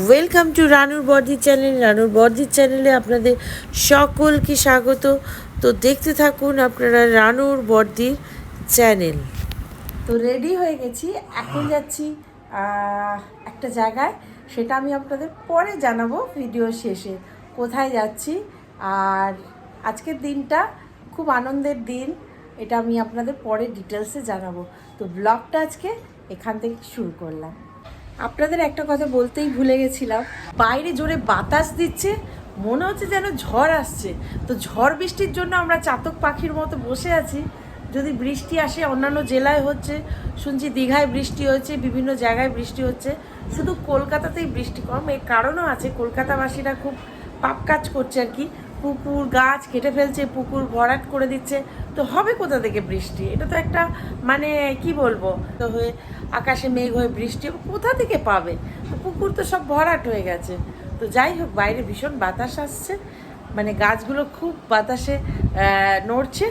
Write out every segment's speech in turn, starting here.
Welcome to রানুর বর্দি channel রানুর বর্দির চ্যানেলে আপনাদের সকলকে স্বাগত। তো দেখতে থাকুন আপনারা রানুর বর্দির চ্যানেল তো রেডি হয়ে গেছি। এখন যাচ্ছি একটা জায়গায়। সেটা আমি আপনাদের পরে জানাব ভিডিও শেষে। কোথায় যাচ্ছি আর আজকের দিনটা খুব আনন্দের দিন। এটা আমি আপনাদের পরে ডিটেলসে জানাব। তো ব্লগটা আজকে এখান থেকে শুরু করলাম। আপনাদের একটা কথা বলতেই ভুলে গেছিলাম। বাইরে জোরে বাতাস দিচ্ছে, মনে হচ্ছে যেন ঝড় আসছে। তো ঝড় বৃষ্টির জন্য আমরা চাতক পাখির মতো বসে আছি। যদি বৃষ্টি আসে, অন্যান্য জেলায় হচ্ছে, শুনছি দীঘায় বৃষ্টি হচ্ছে, বিভিন্ন জায়গায় বৃষ্টি হচ্ছে। শুধু কলকাতাতেই বৃষ্টি কম, এর কারণও আছে, কলকাতাবাসীরা খুব পাপ কাজ করছে আর কি। পুকুর, গাছ কেটে ফেলছে, পুকুর ভরাট করে দিচ্ছে। তো হবে কোথা থেকে বৃষ্টি? এটা তো একটা মানে কি বলব? তো হয়ে আকাশে মেঘ হয়ে বৃষ্টি কোথা থেকে পাবে? পুকুর তো সব ভরাট হয়ে গেছে। তো যাই হোক, বাইরে ভীষণ বাতাস আসছে। মানে গাছগুলো খুব বাতাসে নড়ছে।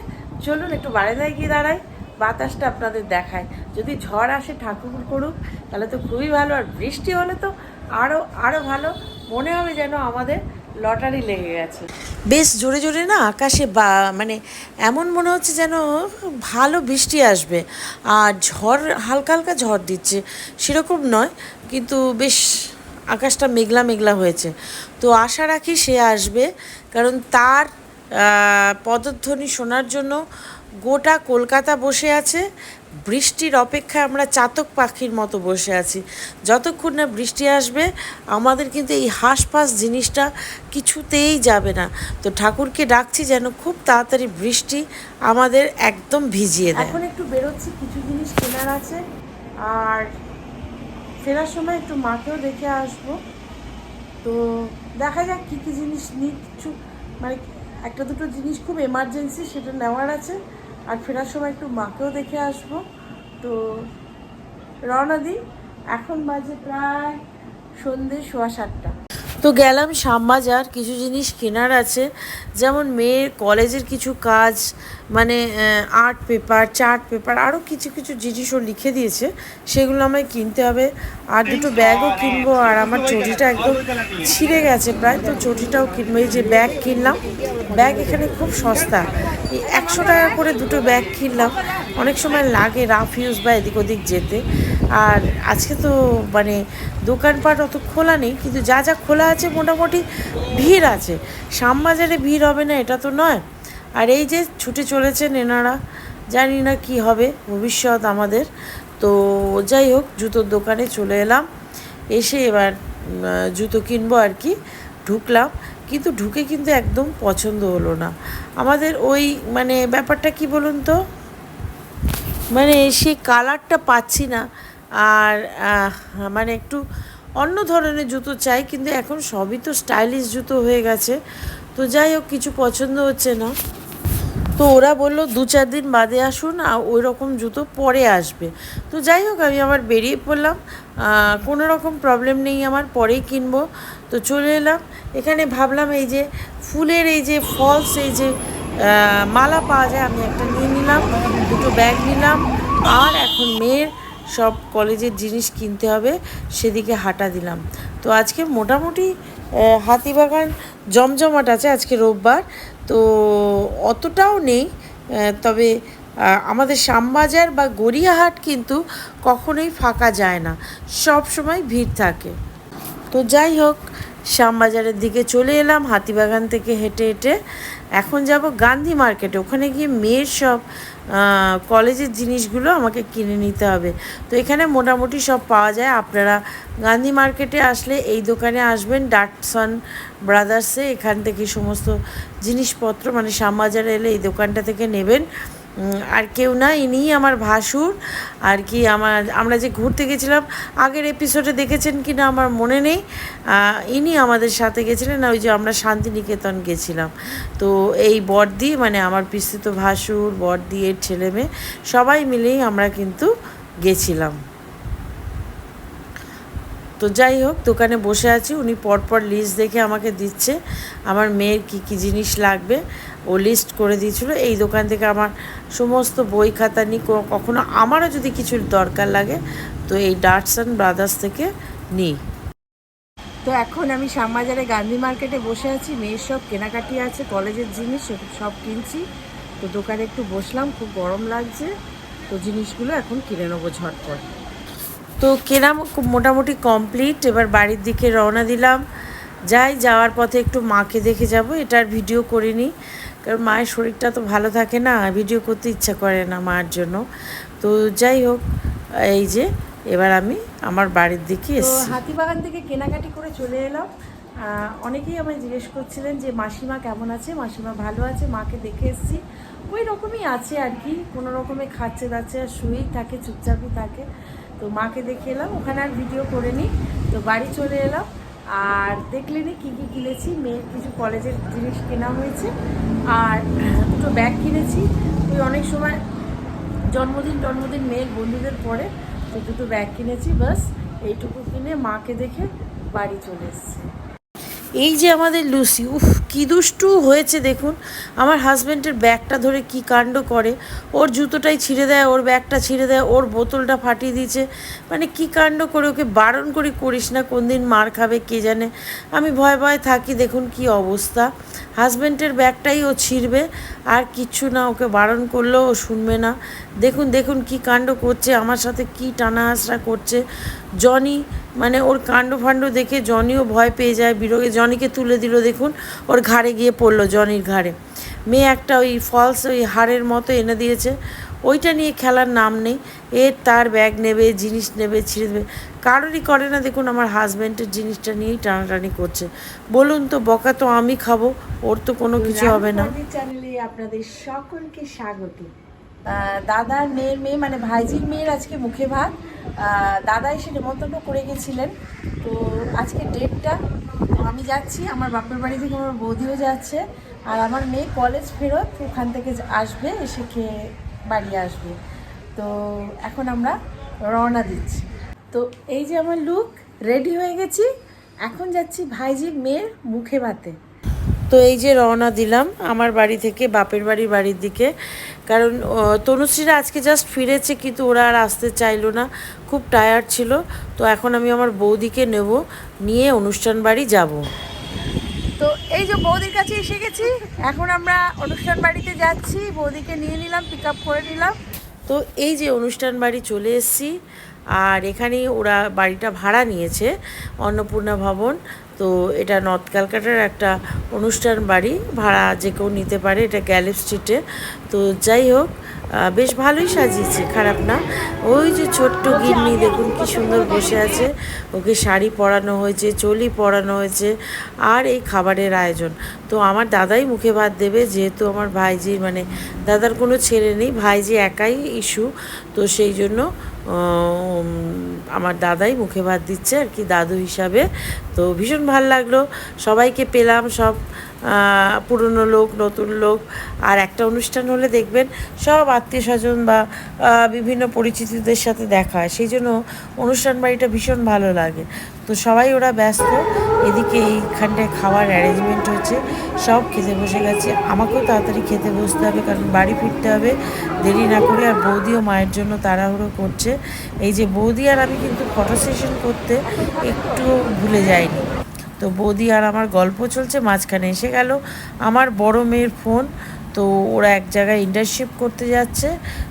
চলুন একটু বারান্দায় গিয়ে দাঁড়াই। বাতাসটা আপনাদের দেখায় যদি ঝড় আসে ঠাকুর করুক, তাহলে তো খুবই ভালো। আর বৃষ্টি হলে তো আরও আরও ভালো। মনে হবে যেন আমাদের লটারি লেগে গেছে। বেশ জোরে জোরে না আকাশে বা মানে এমন মনে হচ্ছে যেন ভালো বৃষ্টি আসবে। আর ঝড়, হালকা হালকা ঝড় দিচ্ছে। সেরকম নয়, কিন্তু বেশ আকাশটা মেঘলা মেঘলা হয়েছে। তো আশা রাখি সে আসবে, কারণ তার পদধ্বনি শোনার জন্য গোটা কলকাতা বসে আছে। বৃষ্টির অপেক্ষায় আমরা চাতক পাখির মতো বসে আছি। যতক্ষণ না বৃষ্টি আসবে, আমাদের কিন্তু এই হাঁসফাঁস জিনিসটা কিছুতেই যাবে না। তো ঠাকুরকে ডাকছি যেন খুব তাড়াতাড়ি বৃষ্টি আমাদের একদম ভিজিয়ে দেয়। এখন একটু বেরোচ্ছি, কিছু জিনিস কেনার আছে। আর ফেরার সময় একটু মাকেও দেখে আসব। তো দেখা যাক কী কী জিনিস নিচ্ছু মানে একটা দুটো জিনিস খুব এমার্জেন্সি সেটা নেওয়ার আছে। আর ফেরার সময় একটু মাকেও দেখে আসব। তো রওনা দিই। এখন বাজে প্রায় সন্ধে সোয়া সাতটা। তো গেলাম শ্যামবাজার কিছু জিনিস কেনার আছে। যেমন মেয়ের কলেজের কিছু কাজ মানে আর্ট পেপার চার্ট পেপার আরও কিছু কিছু জিনিসও লিখে দিয়েছে। সেগুলো আমায় কিনতে হবে। আর দুটো ব্যাগও কিনবো, আর আমার চটিটা একদম ছিঁড়ে গেছে প্রায়, তো চটিটাও কিনবো। এই যে ব্যাগ কিনলাম ব্যাগ এখানে খুব সস্তা। একশো টাকা করে দুটো ব্যাগ কিনলাম। অনেক সময় লাগে রাফ ইউজ বা এদিক ওদিক যেতে। আর আজকে তো মানে দোকানপাট অত খোলা নেই, কিন্তু যা যা খোলা আছে মোটামুটি ভিড় আছে। শ্যামবাজারে ভিড় হবে না, এটা তো নয়। আর এই যে ছুটে চলেছেন এনারা, জানি না কি হবে, ভবিষ্যৎ আমাদের। তো যাই হোক, জুতোর দোকানে চলে এলাম। এসে এবার জুতো কিনবো আর কি, ঢুকলাম। কিন্তু ঢুকে কিন্তু একদম পছন্দ হলো না। আমাদের ওই মানে ব্যাপারটা কি বলুন তো? মানে সেই কালারটা পাচ্ছি না। আর মানে একটু অন্য ধরনের জুতো চাই, কিন্তু এখন সবই তো স্টাইলিশ জুতো হয়ে গেছে। তো যাই হোক, কিছু পছন্দ হচ্ছে না। তো ওরা বলল, দু চার দিন বাদে আসুন আর ওই রকম জুতো পরে আসবে। তো যাই হোক, আমি আবার বেরিয়ে পড়লাম। কোনো রকম প্রবলেম নেই আমার, পরেই কিনবো। তো চলে এলাম। এখানে ভাবলাম এই যে ফুলের এই যে ফলস এই যে মালা পাওয়া যায়, আমি একটা নিয়ে নিলাম, দুটো ব্যাগ নিলাম। আর এখন মেয়ের সব কলেজের জিনিস কিনতে হবে, সেদিকে হাঁটা দিলাম। তো আজকে মোটামুটি হাতিবাগান জমজমাট আছে আজকে রোববার, তো অতটাও নেই তবে আমাদের শ্যামবাজার বা গড়িয়াহাট কিন্তু কখনোই ফাঁকা যায় না, সব সময় ভিড় থাকে। তো যাই হোক শ্যামবাজারের দিকে চলে এলাম, হাতিবাগান থেকে হেঁটে হেঁটে এখন যাব গান্ধী মার্কেটে। ওখানে গিয়ে মেয়ের সব কলেজের জিনিসগুলো আমাকে কিনে নিতে হবে। তো এখানে মোটামুটি সব পাওয়া যায়। আপনারা গান্ধী মার্কেটে আসলে এই দোকানে আসবেন, ডাটসন ব্রাদার্সে এখান থেকে সমস্ত জিনিসপত্র মানে শ্যামবাজারে এলে এই দোকানটা থেকে নেবেন। আর কেউ না, ইনি আমার ভাসুর। আর কি আমার, আমরা যে ঘুরতে গেছিলাম, আগের এপিসোডে দেখেছেন কি না আমার মনে নেই। ইনি আমাদের সাথে গেছিলেন ওই যে আমরা শান্তিনিকেতন গেছিলাম। তো এই বর্দি মানে আমার পিস্তিত ভাসুর, বর্দি এর ছেলে মেয়ে, সবাই মিলেই আমরা কিন্তু গেছিলাম। তো যাই হোক, দোকানে বসে আছি। উনি পরপর লিস্ট দেখে আমাকে দিচ্ছে। আমার মেয়ের কী কী জিনিস লাগবে? ও লিস্ট করে দিয়েছিল। এই দোকান থেকে আমার সমস্ত বই খাতা নিই কখনো আমারও যদি কিছু দরকার লাগে, তো এই ডাটসন ব্রাদার্স থেকে নিই তো এখন আমি শ্যামবাজারে গান্ধী মার্কেটে বসে আছি। মেয়ের সব কেনাকাটি আছে, কলেজের জিনিস সব কিনছি। তো দোকানে একটু বসলাম, খুব গরম লাগছে। তো জিনিসগুলো এখন কিনে নেব ঝটপট। তো কেনা মো- মোটামুটি কমপ্লিট এবার বাড়ির দিকে রওনা দিলাম। যাই যাওয়ার পথে একটু মাকে দেখে যাব। এটার ভিডিও করিনি কারণ মায়ের শরীরটা তো ভালো থাকে না ভিডিও করতে ইচ্ছা করে না মার জন্য। তো যাই হোক এই যে এবার আমি আমার বাড়ির দিকে তো এসেছি। হাতিবাগান থেকে কেনাকাটি করে চলে এলাম। অনেকেই আমায় জিজ্ঞেস করছিলেন যে মাসিমা কেমন আছে? মাসিমা ভালো আছে? মাকে দেখে এসেছি। ওই রকমই আছে আর কি। কোনো রকমে খাচ্ছে দাচ্ছে আর শুয়েই থাকে চুপচাপই থাকে। তো মাকে দেখে এলাম, ওখানে আর ভিডিও করে নিই তো বাড়ি চলে এলাম। আর দেখলেনি কী কী কিনেছি, মেয়ের কিছু কলেজের জিনিস কেনা হয়েছে, আর দুটো ব্যাগ কিনেছি। ওই অনেক সময় জন্মদিন জন্মদিন মেয়ের বন্ধুদের পরে, তো দুটো ব্যাগ কিনেছি বাস এইটুকু কিনে মাকে দেখে বাড়ি চলে এসেছি। এই যে আমাদের লুসি, উফ কি দুষ্টু হয়েছে দেখুন। আমার হাজব্যান্ডের ব্যাগটা ধরে কি কাণ্ড করে। ওর জুতোটাই ছিঁড়ে দেয়, ওর ব্যাগটা ছিঁড়ে দেয়, ওর বোতলটা ফাটিয়ে দিয়েছে। মানে কি কাণ্ড করে ওকে বারণ করি করিস না, কোন দিন মার খাবে কে জানে। আমি ভয় ভয় থাকি, দেখুন কি অবস্থা। হাজব্যান্ডের ব্যাগটাই ও ছিঁড়বে, আর কিচ্ছু না, ওকে বারণ করলেও ও শুনবে না। দেখুন দেখুন কি কাণ্ড করছে, আমার সাথে কি টানা হাসরা করছে। জনি মানে ওর কাণ্ড ফাণ্ড দেখে জনিও ভয় পেয়ে যায় বিরোগে জনিকে তুলে দিল দেখুন ওর ঘাড়ে গিয়ে পড়ল জনির ঘাড়ে। মেয়ে একটা ওই ফলস ওই হাড়ের মতো এনে দিয়েছে। ওইটা নিয়ে খেলার নাম নেই। এর তার ব্যাগ নেবে জিনিস নেবে ছিঁড়ে দেবে। কারোরই করে না দেখুন আমার হাজব্যান্ডের জিনিসটা নিয়েই টানাটানি করছে। বলুন তো বকা তো আমি খাব ওর তো কোনো কিছু হবে না। চ্যানেলে আপনাদের সকলকে স্বাগত। দাদার মেয়ের মেয়ে মানে ভাইজির মেয়ের আজকে মুখে ভাত। দাদা এসে নেমন্তন্ন করে গেছিলেন। তো আজকে ডেটটা আমি যাচ্ছি, আমার বাপের বাড়ি থেকে আমার বৌদিও যাচ্ছে, আর আমার মেয়ে কলেজ ফেরত ওখান থেকে আসবে, এসে খেয়ে বাড়ি আসবে। তো এখন আমরা রওনা দিচ্ছি। তো এই যে আমার লুক রেডি হয়ে গেছি। এখন যাচ্ছি ভাইজির মেয়ের মুখে ভাতে। তো এই যে রওনা দিলাম আমার বাড়ি থেকে, বাপের বাড়ি বাড়ির দিকে। কারণ তনুশ্রীরা আজকে জাস্ট ফিরেছে কিন্তু ওরা আর আসতে চাইলো না। খুব টায়ার্ড ছিল। তো এখন আমি আমার বৌদিকে নেব নিয়ে অনুষ্ঠান বাড়ি যাব। তো এই যে বৌদির কাছে এসে গেছি এখন আমরা অনুষ্ঠান বাড়িতে যাচ্ছি। বৌদিকে নিয়ে নিলাম পিক আপ করে নিলাম। তো এই যে অনুষ্ঠান বাড়ি চলে এসেছি আর এখানে ওরা বাড়িটা ভাড়া নিয়েছে, অন্নপূর্ণা ভবন। তো এটা নর্থ ক্যালকাটার একটা অনুষ্ঠান বাড়ি, ভাড়া যে কেউ নিতে পারে, এটা গ্যালেপ স্ট্রিটে। তো যাই হোক বেশ ভালোই সাজিয়েছে, খারাপ না। ওই যে ছোট্ট গিন্নি, দেখুন কি সুন্দর বসে আছে। ওকে শাড়ি পরানো হয়েছে, চলি পরানো হয়েছে, আর এই খাবারের আয়োজন। তো আমার দাদাই মুখে ভাত দেবে, যেহেতু আমার ভাইজির মানে দাদার কোনো ছেলে নেই, ভাইজি একাই ইস্যু। তো সেই জন্য আমার দাদাই মুখে ভাত দিচ্ছে আর কি, দাদু হিসাবে। তো ভীষণ ভালো লাগল। সবাইকে পেলাম সব পুরনো লোক, নতুন লোক। আর একটা অনুষ্ঠান হলে দেখবেন সব আত্মীয় স্বজন বা বিভিন্ন পরিচিতদের সাথে দেখা হয়। সেই জন্য অনুষ্ঠান বাড়িটা ভীষণ ভালো লাগে। তো সবাই ওরা ব্যস্ত। এদিকে এইখানটায় খাওয়ার অ্যারেঞ্জমেন্ট হচ্ছে। সব খেতে বসে গেছে। আমাকেও তাড়াতাড়ি খেতে বসতে হবে কারণ বাড়ি ফিরতে হবে। দেরি না করে আর বৌদিও মায়ের জন্য তাড়াহুড়ো করছে। এই যে বৌদি আর আমি কিন্তু ফটো সেশন করতে একটু ভুলে যাইনি। তো বৌদি আর আমার গল্প চলছে, মাঝখানে এসে গেল। আমার বড় মেয়ের ফোন তো ওরা এক জায়গায় ইন্টার্নশিপ করতে যাচ্ছে।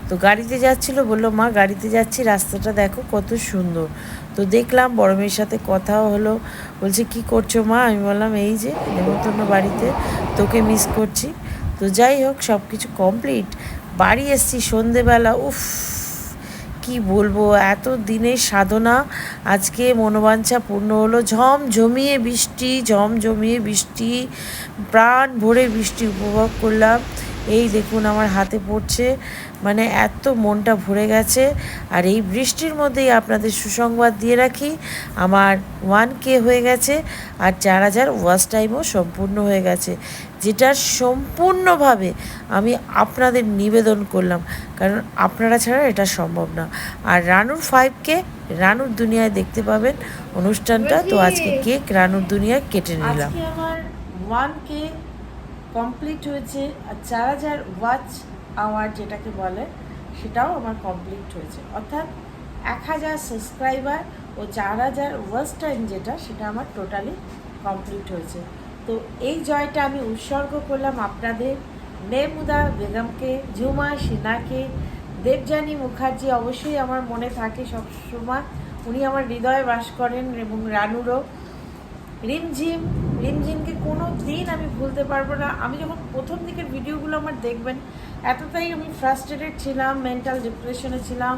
তো গাড়িতে যাচ্ছিল, বলল, মা, গাড়িতে যাচ্ছি, রাস্তাটা দেখো কত সুন্দর। তো দেখলাম বড় মেয়ের সাথে কথাও হলো। বলছে, কি করছ মা? আমি বললাম, এই যে নেমন্তন্ন বাড়িতে তোকে মিস করছি। তো যাই হোক সব কিছু কমপ্লিট বাড়ি এসছি সন্ধেবেলা। উফ, কি বলব? এত দিনের সাধনা। আজকে মনোবাঞ্ছা পূর্ণ হলো। ঝম জমিয়ে বৃষ্টি, ঝম জমিয়ে বৃষ্টি। প্রাণ ভরে বৃষ্টি উপভোগ করলাম। এই দেখুন আমার হাতে পড়ছে। মানে এত মনটা ভরে গেছে। আর এই বৃষ্টির মধ্যেই আপনাদের সুসংবাদ দিয়ে রাখি, আমার ওয়ান কে হয়ে গেছে আর চার হাজার ওয়াচ টাইমও সম্পূর্ণ হয়ে গেছে। যেটা সম্পূর্ণভাবে আমি আপনাদের নিবেদন করলাম, কারণ আপনারা ছাড়া এটা সম্ভব না। আর রানুর ফাইভকে রানুর দুনিয়ায় দেখতে পাবেন অনুষ্ঠানটা। তো আজকে কেক রানুর দুনিয়ায় কেটে নিলাম। ওয়ান কে কমপ্লিট হয়েছে আর চার হাজার ওয়াচ আওয়ার যেটাকে বলে, সেটাও আমার কমপ্লিট হয়েছে। অর্থাৎ এক হাজার সাবস্ক্রাইবার ও চার হাজার ওয়ার্স্ট টাইম যেটা, সেটা আমার টোটালি কমপ্লিট হয়েছে। তো এই জয়টা আমি উৎসর্গ করলাম আপনাদের। মেহমুদা বেগমকে, ঝুমা সিনহাকে, দেবযানী মুখার্জি অবশ্যই আমার মনে থাকে সবসময়। উনি আমার হৃদয়ে বাস করেন এবং রানুরও। রিমঝিম, রিমঝিমকে কোনো দিন আমি ভুলতে পারব না। আমি যখন প্রথম দিকের ভিডিওগুলো আমার দেখবেন, এতটাই আমি ফ্রাস্ট্রেটেড ছিলাম মেন্টাল ডিপ্রেশনে ছিলাম।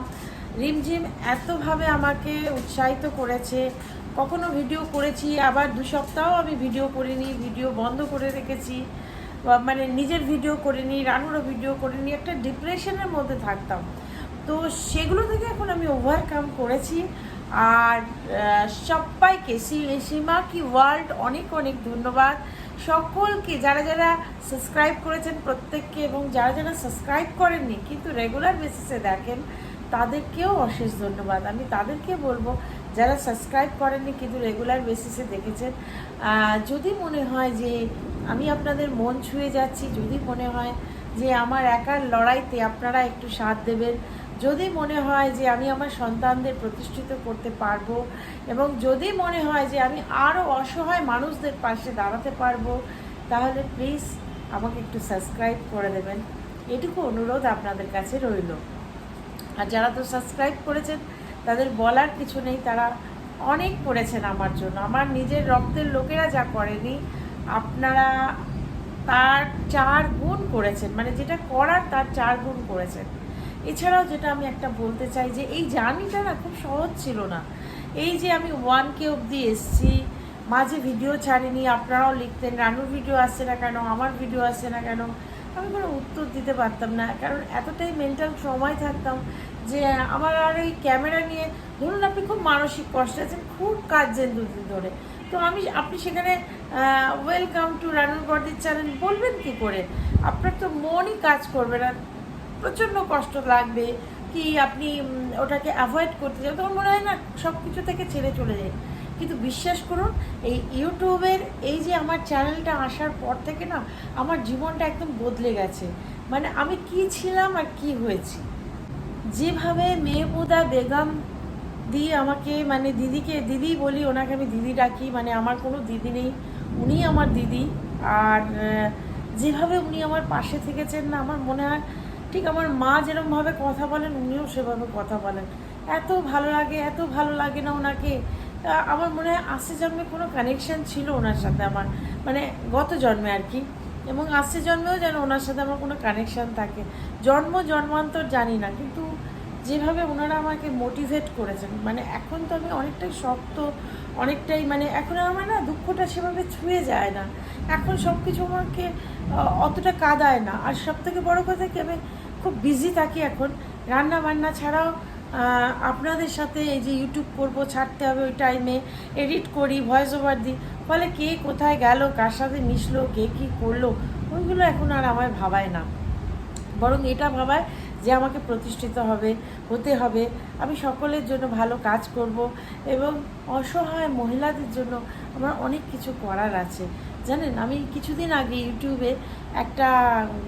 রিমঝিম এতভাবে আমাকে উৎসাহিত করেছে। কখনো ভিডিও করেছি, আবার দু সপ্তাহ আমি ভিডিও করিনি ভিডিও বন্ধ করে রেখেছি। মানে নিজের ভিডিও করিনি, রানুরও ভিডিও করিনি, একটা ডিপ্রেশনের মধ্যে থাকতাম। তো সেগুলো থেকে এখন আমি ওভারকাম করেছি। আর সবাইকে সীমা কি ওয়ার্ল্ড অনেক অনেক ধন্যবাদ। সকলকে, যারা যারা সাবস্ক্রাইব করেছেন প্রত্যেককে এবং যারা যারা সাবস্ক্রাইব করেননি, কিন্তু রেগুলার বেসিসে দেখেন, তাদেরকেও অশেষ ধন্যবাদ। আমি তাদেরকে বলব, যারা সাবস্ক্রাইব করেননি কিন্তু রেগুলার বেসিসে দেখেছেন যদি মনে হয় যে আমি আপনাদের মন ছুঁয়ে যাচ্ছি, যদি মনে হয় যে আমার একার লড়াইতে আপনারা একটু সাথ দেবেন যদি মনে হয় যে আমি আমার সন্তানদের প্রতিষ্ঠিত করতে পারব এবং যদি মনে হয় যে আমি আরও অসহায় মানুষদের পাশে দাঁড়াতে পারব, তাহলে প্লিজ আমাকে একটু সাবস্ক্রাইব করে দেবেন। এটুকু অনুরোধ আপনাদের কাছে রইল। আর যারা তো সাবস্ক্রাইব করেছেন, তাদের বলার কিছু নেই, তারা অনেক করেছেন আমার জন্য। আমার নিজের রক্তের লোকেরা যা করেনি, আপনারা তার চার গুণ করেছেন। মানে যেটা করার তার চার গুণ করেছেন। এছাড়াও যেটা আমি একটা বলতে চাই যে এই জার্নিটা না খুব সহজ ছিল না। এই যে আমি ওয়ান কে অবধি এসছি, মাঝে ভিডিও ছাড়িনি, আপনারাও লিখতেন, রানুর ভিডিও আসছে না কেন, আমার ভিডিও আসছে না কেন, আমি কোনো উত্তর দিতে পারতাম না। কারণ এতটাই মেন্টাল সময় থাকতাম যে আমার আর এই ক্যামেরা নিয়ে, ধরুন আপনি খুব মানসিক কষ্ট আছেন, খুব কাঁদছেন দুদিন ধরে। তো আমি, আপনি সেখানে ওয়েলকাম টু রানুর বডির চ্যানেল বলবেন কি করে? আপনার তো মনই কাজ করবে না। প্রচণ্ড কষ্ট লাগবে কি আপনি ওটাকে অ্যাভয়েড করতে চান তখন মনে হয় না সব কিছু থেকে ছেড়ে চলে যায়। কিন্তু বিশ্বাস করুন, এই ইউটিউবের এই যে আমার চ্যানেলটা আসার পর থেকে না, আমার জীবনটা একদম বদলে গেছে। মানে আমি কি ছিলাম আর কি হয়েছি। যেভাবে মেহমুদা বেগম দি আমাকে মানে দিদিকে, দিদি বলি ওনাকে আমি দিদি ডাকি মানে আমার কোনো দিদি নেই উনি আমার দিদি। আর যেভাবে উনি আমার পাশে থেকেছেন না, আমার মনে হয় ঠিক আমার মা যেরকমভাবে কথা বলেন, উনিও সেভাবে কথা বলেন। এত ভালো লাগে, এত ভালো লাগে না ওনাকে। আমার মনে হয় আসছে জন্মে কোনো কানেকশান ছিল ওনার সাথে আমার মানে গত জন্মে আর কি। এবং আসছে জন্মেও যেন ওনার সাথে আমার কোনো কানেকশান থাকে। জন্ম, জন্মান্তর জানি না, কিন্তু যেভাবে ওনারা আমাকে মোটিভেট করেছেন মানে এখন তো আমি অনেকটাই শক্ত, অনেকটাই মানে এখন আমার না দুঃখটা সেভাবে ছুঁয়ে যায় না। এখন সব কিছু আমাকে অতটা কাদায় না। আর সব থেকে বড়ো কথা কি আমি খুব বিজি থাকি এখন। রান্না বান্না ছাড়াও আপনাদের সাথে এই যে ইউটিউব করব, ছাড়তে হবে ওই টাইমে এডিট করি ভয়েস ওভার দিই। ফলে কে কোথায় গেল, কার সাথে মিশলো, কে কী করল, ওইগুলো এখন আর আমায় ভাবায় না। বরং এটা ভাবায় যে আমাকে প্রতিষ্ঠিত হবে, হতে হবে। আমি সকলের জন্য ভালো কাজ করব এবং অসহায় মহিলাদের জন্য আমার অনেক কিছু করার আছে। জানেন, আমি কিছুদিন আগে ইউটিউবে একটা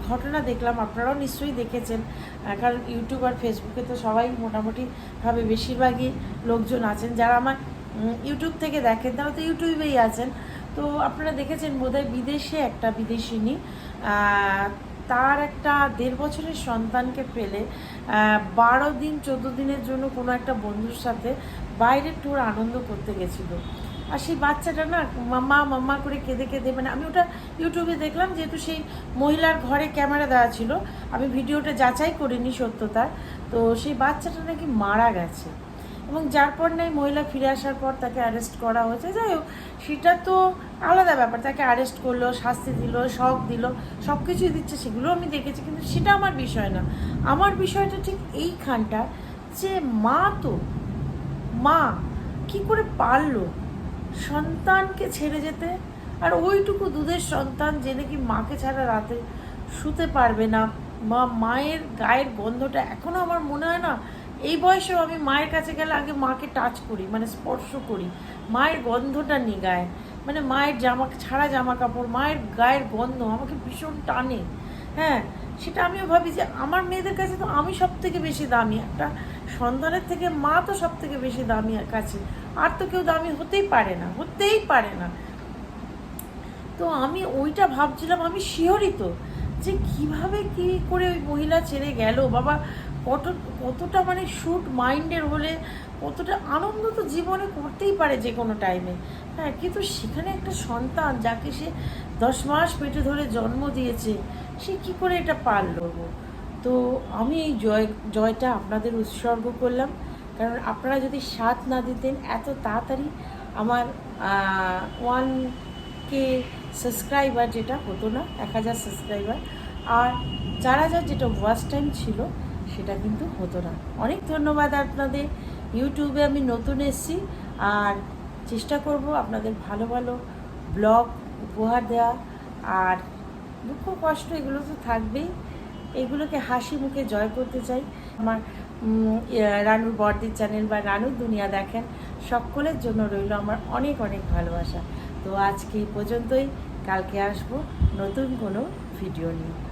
ঘটনা দেখলাম, আপনারাও নিশ্চয়ই দেখেছেন। কারণ ইউটিউব আর ফেসবুকে তো সবাই মোটামুটিভাবে বেশিরভাগই লোকজন আছেন। যারা আমার ইউটিউব থেকে দেখেন, তারা তো ইউটিউবেই আছেন। তো আপনারা দেখেছেন, বোধহয় বিদেশে একটা বিদেশিনী তার একটা দেড় বছরের সন্তানকে ফেলে বারো দিন, চোদ্দ দিনের জন্য কোনো একটা বন্ধুর সাথে বাইরে ট্যুর আনন্দ করতে গেছিল। আর সেই বাচ্চাটা না মাম্মা মাম্মা করে কেঁদে কেঁদে মানে আমি ওটা ইউটিউবে দেখলাম যেহেতু সেই মহিলার ঘরে ক্যামেরা দেওয়া ছিল, আমি ভিডিওটা যাচাই করিনি সত্যতার, তো সেই বাচ্চাটা নাকি মারা গেছে। এবং যার পর নাই মহিলা ফিরে আসার পর তাকে অ্যারেস্ট করা হয়েছে। যাই হোক, সেটা তো আলাদা ব্যাপার। তাকে অ্যারেস্ট করল, শাস্তি দিল শখ দিল সব কিছুই দিচ্ছে, সেগুলো আমি দেখেছি, কিন্তু সেটা আমার বিষয় না। আমার বিষয়টা ঠিক এইখানটা যে মা তো, মা কি করে পারল? সন্তানকে ছেড়ে যেতে আর ওইটুকু দুধের সন্তান যে নাকি মাকে ছাড়া রাতে শুতে পারবে না। বা মায়ের গায়ের গন্ধটা এখনও আমার মনে হয় না, এই বয়সেও আমি মায়ের কাছে গেলে আগে মাকে টাচ করি মানে স্পর্শ করি। মায়ের গন্ধটা নিই গায়ে মানে মায়ের জামা, ছাড়া জামা কাপড় মায়ের গায়ের গন্ধ আমাকে ভীষণ টানে। হ্যাঁ সেটা আমিও ভাবি যে আমার মেয়েদের কাছে তো আমি সব থেকে বেশি দামি। একটা সন্তানের থেকে মা তো সব থেকে বেশি দামি কাছে। আর তো কেউ দামি হতেই পারে না, হতেই পারে না। তো আমি ওইটা ভাবছিলাম, আমি শিহরিত যে কীভাবে কি করে ওই মহিলা ছেড়ে গেল? বাবা, কত, কতটা মানে শুট মাইন্ডের হলে কতটা আনন্দ তো জীবনে করতেই পারে যে কোনো টাইমে হ্যাঁ কিন্তু সেখানে একটা সন্তান যাকে সে দশ মাস পেটে ধরে জন্ম দিয়েছে, সে কি করে এটা পারল? তো আমি এই জয়, জয়টা আপনাদের উৎসর্গ করলাম। কারণ আপনারা যদি সাথ না দিতেন এত তাড়াতাড়ি আমার ওয়ান কে সাবস্ক্রাইবার যেটা হতো না, এক হাজার সাবস্ক্রাইবার আর চার হাজার যেটা ওয়াচ টাইম ছিল, সেটা কিন্তু হতো না। অনেক ধন্যবাদ আপনাদের। ইউটিউবে আমি নতুন এসেছি, আর চেষ্টা করব আপনাদের ভালো ভালো ব্লগ উপহার দেওয়া, আর দুঃখ কষ্ট এগুলো তো থাকবেই। এগুলোকে হাসি মুখে জয় করতে চাই। আমার রানুর বর্দির চ্যানেল বা রানুর দুনিয়া দেখেন, সকলের জন্য রইল আমার অনেক অনেক ভালোবাসা। তো আজকে এই পর্যন্তই, কালকে আসব নতুন কোনো ভিডিও নিয়ে।